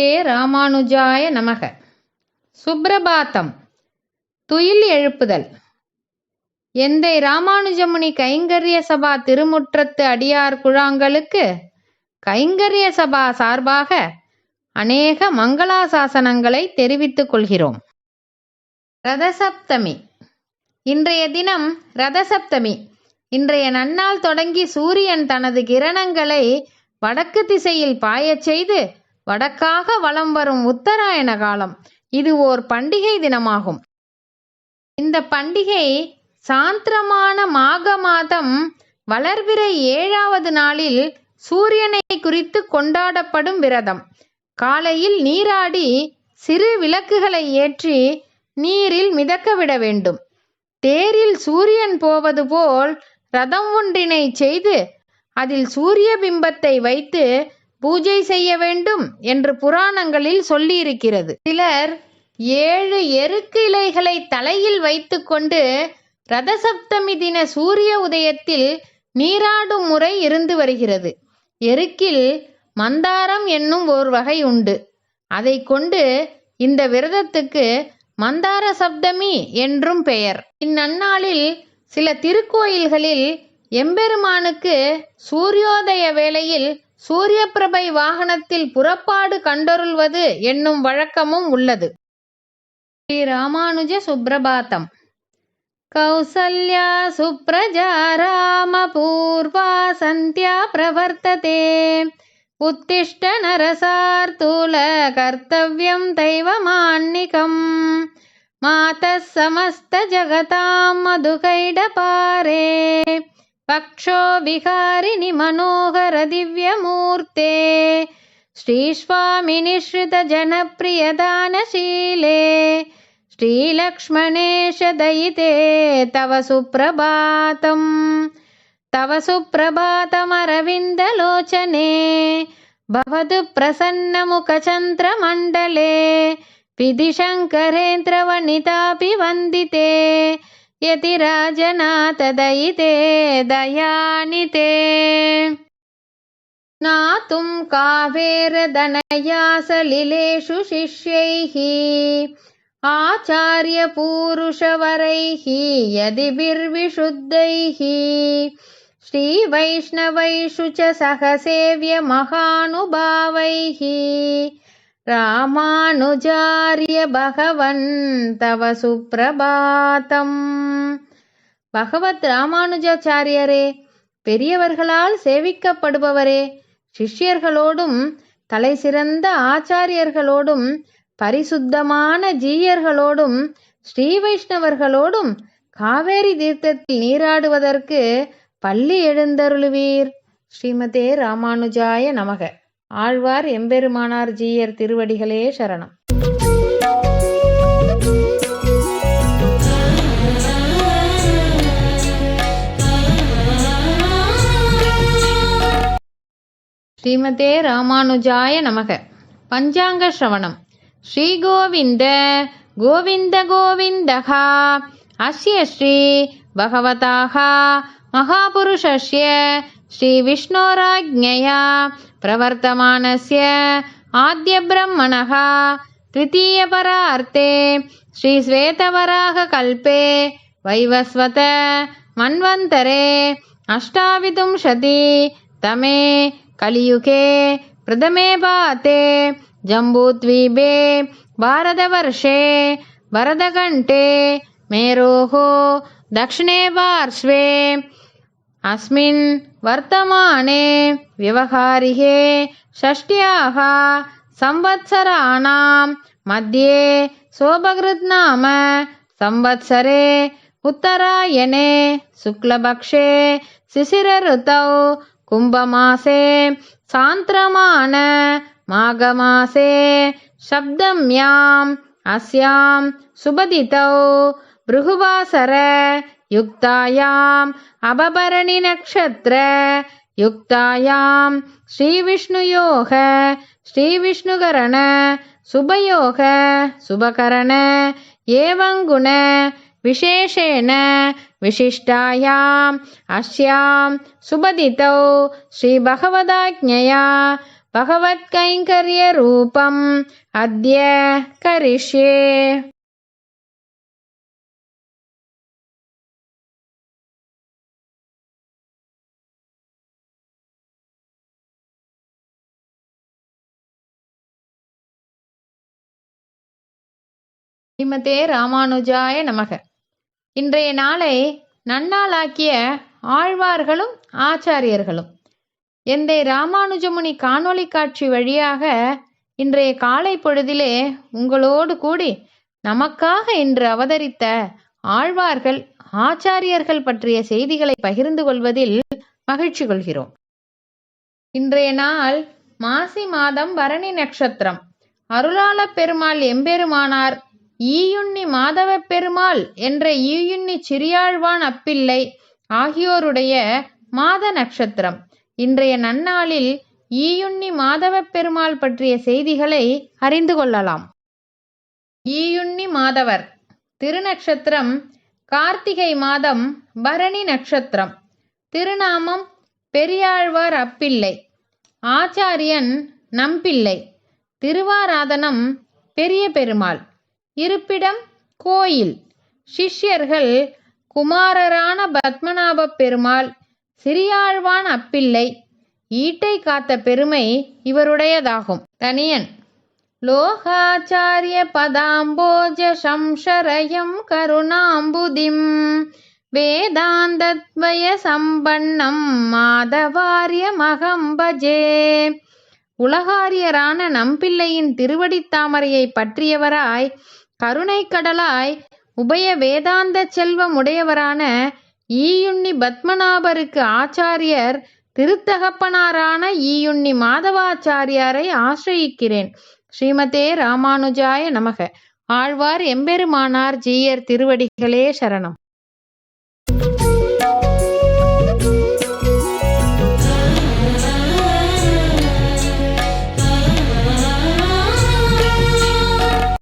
ஸ்ரீமதே ராமானுஜாய நமக. சுப்ரபாத்தம். துயில் எழுப்புதல். எந்தை ராமானுஜமுனி கைங்கரிய சபா திருமுற்றத்து அடியார் குழாங்களுக்கு கைங்கரிய சபா சார்பாக அநேக மங்களாசாசனங்களை தெரிவித்துக் கொள்கிறோம். ரதசப்தமி. இன்றைய தினம் ரதசப்தமி. இன்றைய நன்னாள் தொடங்கி சூரியன் தனது கிரணங்களை வடக்கு திசையில் பாயச் செய்து வடக்காக வலம் வரும் உத்தராயண காலம். இது ஓர் பண்டிகை தினமாகும். இந்த பண்டிகை சாந்திரமான மாக மாதம் வளர்பிற ஏழாவது நாளில் சூரியனை குறித்து கொண்டாடப்படும் விரதம். காலையில் நீராடி சிறு விளக்குகளை ஏற்றி நீரில் மிதக்க விட வேண்டும். தேரில் சூரியன் போவது போல் ரதம் ஒன்றினை செய்து அதில் சூரிய பிம்பத்தை வைத்து பூஜை செய்ய வேண்டும் என்று புராணங்களில் சொல்லியிருக்கிறது. சிலர் ஏழு எருக்கு இலைகளை தலையில் வைத்துக்கொண்டு ரதசப்தமி தின சூரிய உதயத்தில் நீராடும் முறை இருந்து வருகிறது. எருக்கில் மந்தாரம் என்னும் ஓர் வகை உண்டு. அதை கொண்டு இந்த விரதத்துக்கு மந்தார சப்தமி என்றும் பெயர். இந்நன்னாளில் சில திருக்கோயில்களில் எம்பெருமானுக்கு சூரியோதய வேளையில் சூரியப்பிரபை வாகனத்தில் புறப்பாடு கண்டருள்வது என்னும் வழக்கமும் உள்ளது ஸ்ரீ ராமானுஜ சுப்ரபாதம் கௌசல்யா சுப்ரஜா ராம பூர்வா சந்தியா பிரவர்த்ததே உத்திஷ்ட நரசார்த்தூல கர்த்தவியம் தெய்வமான்னிகம் मातः समस्तजगतां मधुकैडपारे पक्षो विहारिणि मनोहरदिव्यमूर्ते श्रीस्वामिनिश्रितजनप्रियदानशीले। श्रीलक्ष्मणेश दयिते तव सुप्रभातम्। तव सुप्रभातमरविन्दलोचने। भवतु प्रसन्नमुखचन्द्रमण्डले। विधिशङ्करेन्द्रवनितापि वन्दिते यति राजना तदयिते दयानिते। ते कावेरदनया सलिलेषु शिष्यैः आचार्यपूरुषवरैः यदिभिर्विशुद्धैः। श्रीवैष्णवैषु च सहसेव्यमहानुभावैः ராமானுஜாரிய பகவன் தவ சுப்பிரபாதம் பகவத் ராமானுஜாச்சாரியரே பெரியவர்களால் சேவிக்கப்படுபவரே சிஷ்யர்களோடும் தலை சிறந்த ஆச்சாரியர்களோடும் பரிசுத்தமான ஜீயர்களோடும் ஸ்ரீ வைஷ்ணவர்களோடும் காவேரி தீர்த்தத்தில் நீராடுவதற்கு பள்ளி எழுந்தருளுவீர். ஸ்ரீமதே ராமானுஜாய நமக. ஆழ்வார் எம்பெருமானார் ஜீயர் திருவடிகளே சரணம். ஸ்ரீமதே ராமானுஜாய நமக. பஞ்சாங்க ஸ்ரவணம். ஸ்ரீகோவிந்த கோவிந்த கோவிந்தகா. அஸ்ய ஸ்ரீ பகவதாக. महापुरुषस्य श्रीविष्णोराज्ञया प्रवर्तमानस्य आद्यब्रह्मणः द्वितीयपरार्थे श्रीश्वेतवराहकल्पे वैवस्वत मन्वन्तरे अष्टाविंशतितमे कलियुगे प्रथमे प्रथमेभाते जम्बूद्वीपे भारतवर्षे भरतकण्ठे मेरोः दक्षिणे पार्श्वे अस्मिन् वर्तमाने व्यवहारिके षष्ट्याः संवत्सराणां मध्ये सोपकृत्नाम संवत्सरे उत्तरायणे शुक्लपक्षे शिशिरऋतौ कुम्भमासे सान्द्रमान माघमासे शब्दम्याम् अस्यां सुबदितौ भृगुवासर युक्तायाम् अबभरणिनक्षत्र। युक्तायां श्रीविष्णुयोः श्रीविष्णुकरण शुभयोः शुभकरण एवं गुण विशेषेण विशिष्टायाम् अस्यां सुबदितौ श्रीभगवदाज्ञया भगवत्कैङ्कर्यरूपम् अद्य करिष्ये ஸ்ரீமதே ராமானுஜாய நமக. இன்றைய நாளை நன்னாளாக்கிய ஆழ்வார்களும் ஆச்சாரியர்களும். எந்தை ராமானுஜமுனி காணொளி காட்சி வழியாக இன்றைய காலை பொழுதிலே உங்களோடு கூடி நமக்காக இன்று அவதரித்த ஆழ்வார்கள் ஆச்சாரியர்கள் பற்றிய செய்திகளை பகிர்ந்து கொள்வதில் மகிழ்ச்சி கொள்கிறோம். இன்றைய நாள் மாசி மாதம் பரணி நட்சத்திரம். அருளாள பெருமாள் எம்பெருமானார் ஈயுண்ணி மாதவ பெருமாள் என்ற ஈயுண்ணி சிறியாழ்வான் அப்பிள்ளை ஆகியோருடைய மாத நட்சத்திரம். இன்றைய நன்னாளில் ஈயுண்ணி மாதவ பெருமாள் பற்றிய செய்திகளை அறிந்து கொள்ளலாம். ஈயுண்ணி மாதவர். திருநட்சத்திரம் கார்த்திகை மாதம் பரணி நட்சத்திரம். திருநாமம் பெரியாழ்வார் அப்பிள்ளை. ஆச்சாரியன் நம்பிள்ளை. திருவாராதனம் பெரிய பெருமாள். இருப்பிடம் கோயில். சிஷ்யர்கள் குமாரரான பத்மநாப பெருமாள் சிறியாழ்வான் அப்பிள்ளை ஈட்டை காத்த பெருமை இவருடையதாகும். தனியன். லோகாச்சாரிய பதாம்போஜ சம்சரயம் கருணாம்புதிம் வேதாந்தத்வய சம்பன்னம் மாதவாரியமகம் பஜே உலகாரியரான நம்பிள்ளையின் திருவடித்தாமரையை பற்றியவராய் கருணை கடலாய் உபய வேதாந்த செல்வம் உடையவரான ஈயுண்ணி பத்மநாபருக்கு ஆச்சாரியர் திருத்தகப்பனாரான ஈயுண்ணி மாதவாச்சாரியாரை ஆசிரயிக்கிறேன். ஸ்ரீமதே ராமானுஜாய நமக. ஆழ்வார் எம்பெருமானார் ஜீயர் திருவடிகளே சரணம்.